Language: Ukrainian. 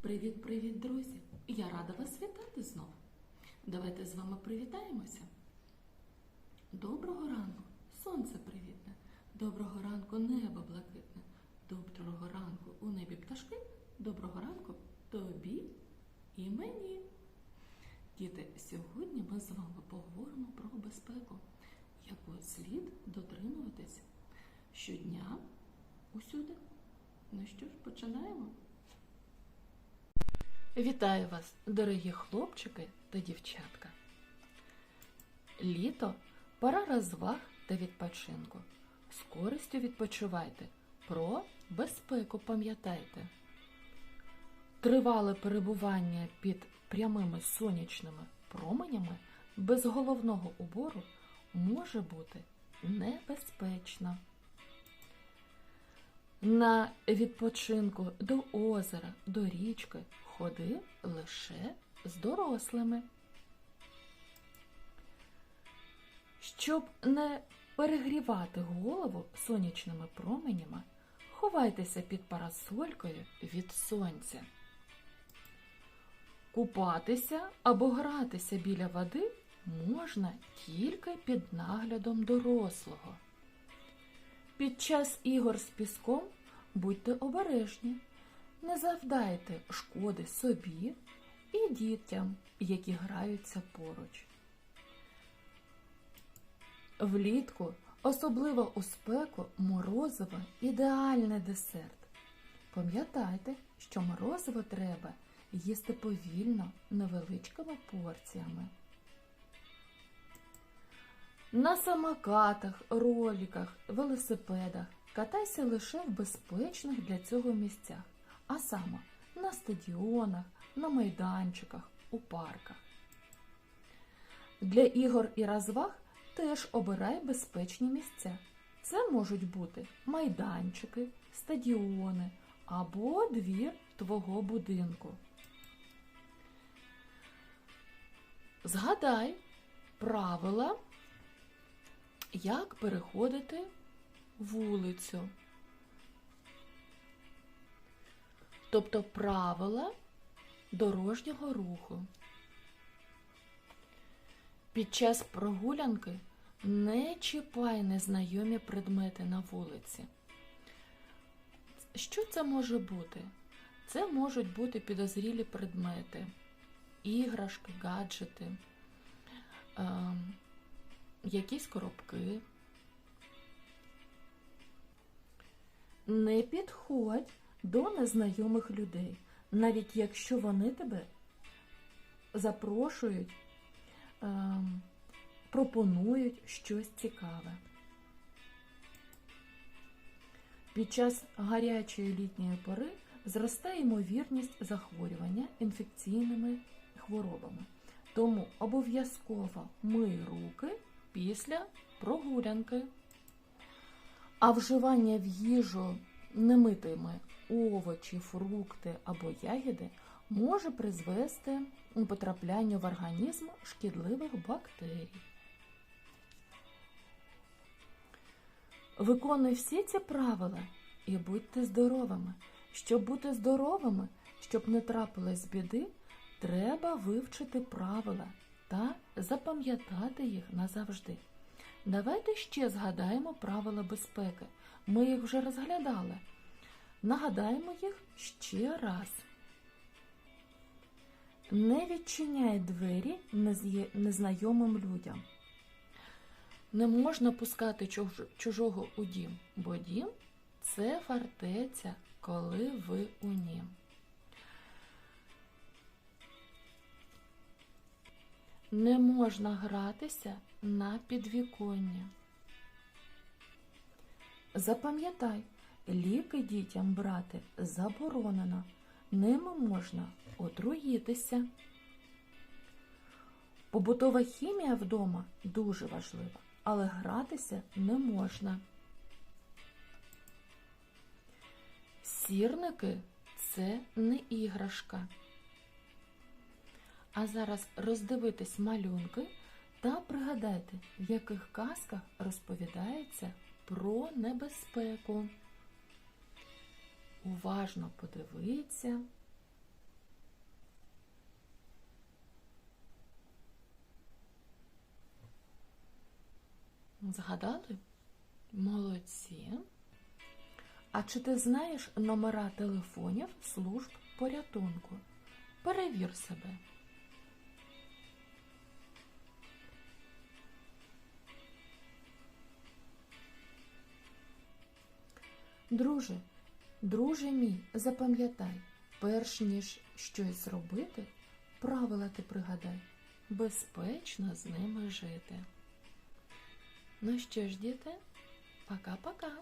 Привіт-привіт, друзі! Я рада вас вітати знову. Давайте з вами привітаємося. Доброго ранку, сонце привітне, доброго ранку, небо блакитне, доброго ранку у небі пташки, доброго ранку тобі і мені. Діти, сьогодні ми з вами поговоримо про безпеку, яку слід дотримуватись щодня усюди. Ну що ж, починаємо? Вітаю вас, дорогі хлопчики та дівчатка. Літо пора розваг та відпочинку. З користю відпочивайте, про безпеку пам'ятайте. Тривале перебування під прямими сонячними променями без головного убору може бути небезпечно. На відпочинку до озера, до річки ходи лише з дорослими. Щоб не перегрівати голову сонячними променями, ховайтеся під парасолькою від сонця. Купатися або гратися біля води можна тільки під наглядом дорослого. Під час ігор з піском будьте обережні, не завдайте шкоди собі і дітям, які граються поруч. Влітку, особливо у спеку, морозиво ідеальний десерт. Пам'ятайте, що морозиво треба їсти повільно невеличкими порціями. На самокатах, роліках, велосипедах катайся лише в безпечних для цього місцях, а саме на стадіонах, на майданчиках, у парках. Для ігор і розваг теж обирай безпечні місця. Це можуть бути майданчики, стадіони або двір твого будинку. Згадай правила як переходити вулицю. Тобто правила дорожнього руху. Під час прогулянки не чіпай незнайомі предмети на вулиці. Що це може бути? Це можуть бути підозрілі предмети, іграшки, гаджети. ем, якісь коробки. Не підходь до незнайомих людей, навіть якщо вони тебе запрошують, ем, пропонують щось цікаве. Під час гарячої літньої пори зростає ймовірність захворювання інфекційними хворобами. Тому обов'язково мий руки після прогулянки. А вживання в їжу немитими овочі, фрукти або ягіди може призвести до потрапляння в організм шкідливих бактерій. Виконуй всі ці правила і будьте здоровими. Щоб бути здоровими, щоб не трапилось біди, треба вивчити правила та запам'ятати їх назавжди. Давайте ще згадаємо правила безпеки. Ми їх вже розглядали. Нагадаємо їх ще раз. Не відчиняй двері незнайомим людям. Не можна пускати чужого у дім, бо дім це фортеця, коли ви у нім. Не можна гратися на підвіконні. Запам'ятай, ліки дітям брати заборонено. Ними можна отруїтися. Побутова хімія вдома дуже важлива, але гратися не можна. Сірники це не іграшка. А зараз роздивитись малюнки та пригадайте, в яких казках розповідається про небезпеку уважно подивиться. Згадали? Молодці. А чи ти знаєш номера телефонів служб порятунку? Перевір себе. Друже, друже мій, запам'ятай, перш ніж щось зробити, правила ти пригадай, безпечно з ними жити. Ну що ж, діти, пока-пока.